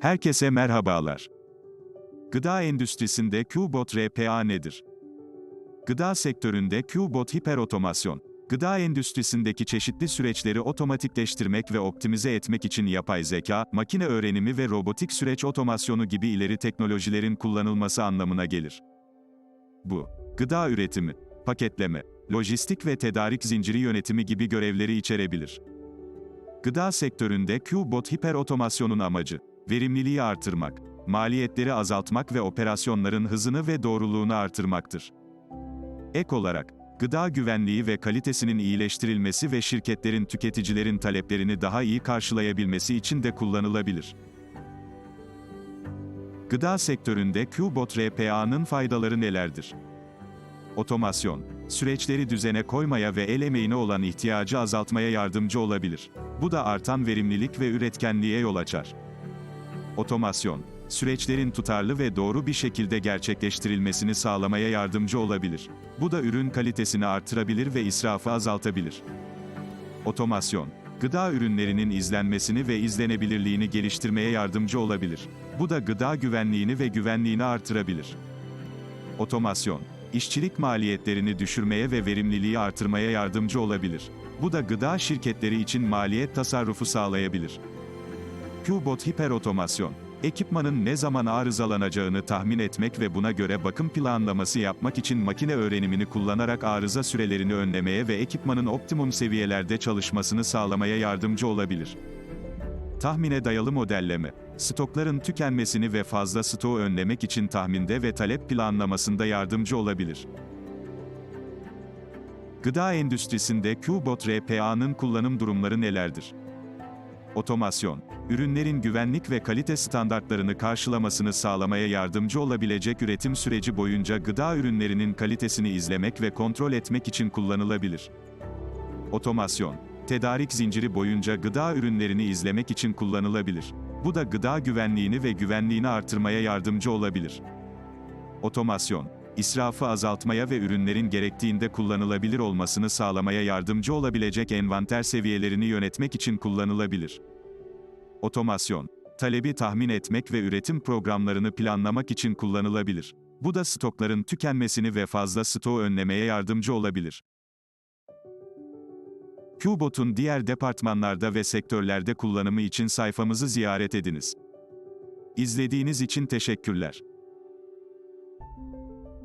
Herkese merhabalar. Gıda endüstrisinde Qbot RPA nedir? Gıda sektöründe Qbot hiperotomasyon, gıda endüstrisindeki çeşitli süreçleri otomatikleştirmek ve optimize etmek için yapay zeka, makine öğrenimi ve robotik süreç otomasyonu gibi ileri teknolojilerin kullanılması anlamına gelir. Bu, gıda üretimi, paketleme, lojistik ve tedarik zinciri yönetimi gibi görevleri içerebilir. Gıda sektöründe Qbot hiperotomasyonun amacı, verimliliği artırmak, maliyetleri azaltmak ve operasyonların hızını ve doğruluğunu artırmaktır. Ek olarak, gıda güvenliği ve kalitesinin iyileştirilmesi ve şirketlerin tüketicilerin taleplerini daha iyi karşılayabilmesi için de kullanılabilir. Gıda sektöründe Qbot RPA'nın faydaları nelerdir? Otomasyon, süreçleri düzene koymaya ve el emeğine olan ihtiyacı azaltmaya yardımcı olabilir. Bu da artan verimlilik ve üretkenliğe yol açar. Otomasyon, süreçlerin tutarlı ve doğru bir şekilde gerçekleştirilmesini sağlamaya yardımcı olabilir. Bu da ürün kalitesini artırabilir ve israfı azaltabilir. Otomasyon, gıda ürünlerinin izlenmesini ve izlenebilirliğini geliştirmeye yardımcı olabilir. Bu da gıda güvenliğini ve güvenliğini artırabilir. Otomasyon, işçilik maliyetlerini düşürmeye ve verimliliği artırmaya yardımcı olabilir. Bu da gıda şirketleri için maliyet tasarrufu sağlayabilir. Qbot hiperotomasyon, ekipmanın ne zaman arızalanacağını tahmin etmek ve buna göre bakım planlaması yapmak için makine öğrenimini kullanarak arıza sürelerini önlemeye ve ekipmanın optimum seviyelerde çalışmasını sağlamaya yardımcı olabilir. Tahmine dayalı modelleme, stokların tükenmesini ve fazla stoğu önlemek için tahminde ve talep planlamasında yardımcı olabilir. Gıda endüstrisinde Qbot RPA'nın kullanım durumları nelerdir? Otomasyon, ürünlerin güvenlik ve kalite standartlarını karşılamasını sağlamaya yardımcı olabilecek üretim süreci boyunca gıda ürünlerinin kalitesini izlemek ve kontrol etmek için kullanılabilir. Otomasyon, tedarik zinciri boyunca gıda ürünlerini izlemek için kullanılabilir. Bu da gıda güvenliğini ve güvenliğini artırmaya yardımcı olabilir. Otomasyon, israfı azaltmaya ve ürünlerin gerektiğinde kullanılabilir olmasını sağlamaya yardımcı olabilecek envanter seviyelerini yönetmek için kullanılabilir. Otomasyon, talebi tahmin etmek ve üretim programlarını planlamak için kullanılabilir. Bu da stokların tükenmesini ve fazla stoğu önlemeye yardımcı olabilir. Qbot'un diğer departmanlarda ve sektörlerde kullanımı için sayfamızı ziyaret ediniz. İzlediğiniz için teşekkürler.